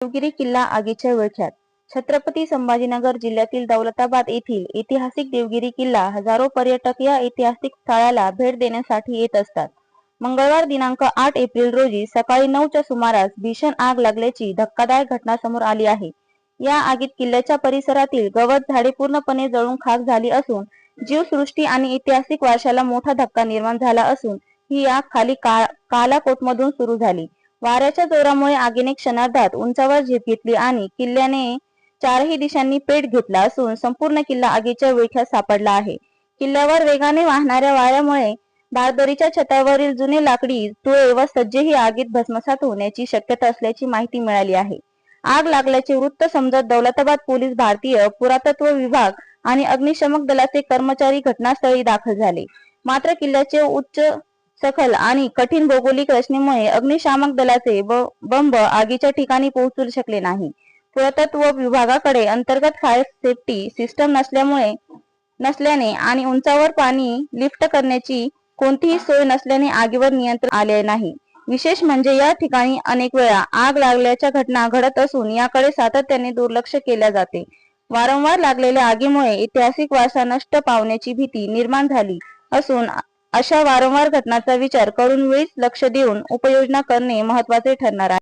देवगिरी किल्ला आगीच्या विळख्यात. छत्रपती संभाजीनगर जिल्ह्यातील दौलताबाद येथील ऐतिहासिक देवगिरी किल्ला हजारो पर्यटक या ऐतिहासिक स्थळाला भेट देण्यासाठी येत असतात. मंगळवार दिनांक आठ एप्रिल रोजी सकाळी नऊच्या सुमारास भीषण आग लागल्याची धक्कादायक घटना समोर आली आहे. या आगीत किल्ल्याच्या परिसरातील गवत झाडे पूर्णपणे जळून खाक झाली असून जीवसृष्टी आणि ऐतिहासिक वारशाला मोठा धक्का निर्माण झाला असून ही आग खाली का कालाकोटमधून सुरू झाली. वाऱ्याच्या जोरामुळे आगीने क्षणार्धात उंचावर झेप घेतली आणि किल्ल्याने चारही दिशांनी पेट घेतला असून संपूर्ण किल्ला आगीच्या विळख्यात सापडला आहे. किल्ल्यावर वेगाने वाहणाऱ्या वाऱ्यामुळे बारदरीच्या छतावरील जुने लाकडी तुळे व सज्जेही आगीत भस्मसात होण्याची शक्यता असल्याची माहिती मिळाली आहे. आग लागल्याचे वृत्त समजत दौलताबाद पोलीस भारतीय पुरातत्व विभाग आणि अग्निशमक दलाचे कर्मचारी घटनास्थळी दाखल झाले. मात्र किल्ल्याचे उच्च सखल आणि कठीण भौगोलिक रचनेमुळे अग्निशामक दलाचे बंब आगीच्या ठिकाणी पोहोचू शकले नाही. पुरातत्व विभागाकडे अंतर्गत फायर सेफ्टी सिस्टम नसल्यामुळे नसल्याने आणि उंचावर पाणी लिफ्ट करण्याची कोणतीही सोय नसल्याने आगीवर नियंत्रण आले नाही. विशेष म्हणजे या ठिकाणी अनेक वेळा आग लागल्याच्या घटना घडत असून याकडे सातत्याने दुर्लक्ष केल्या जाते. वारंवार लागलेल्या आगीमुळे ऐतिहासिक वारसा नष्ट पावण्याची भीती निर्माण झाली असून अशा वारंवार घटनांचा विचार करून वेळीच लक्ष देऊन उपाययोजना करणे महत्त्वाचे ठरणार आहे.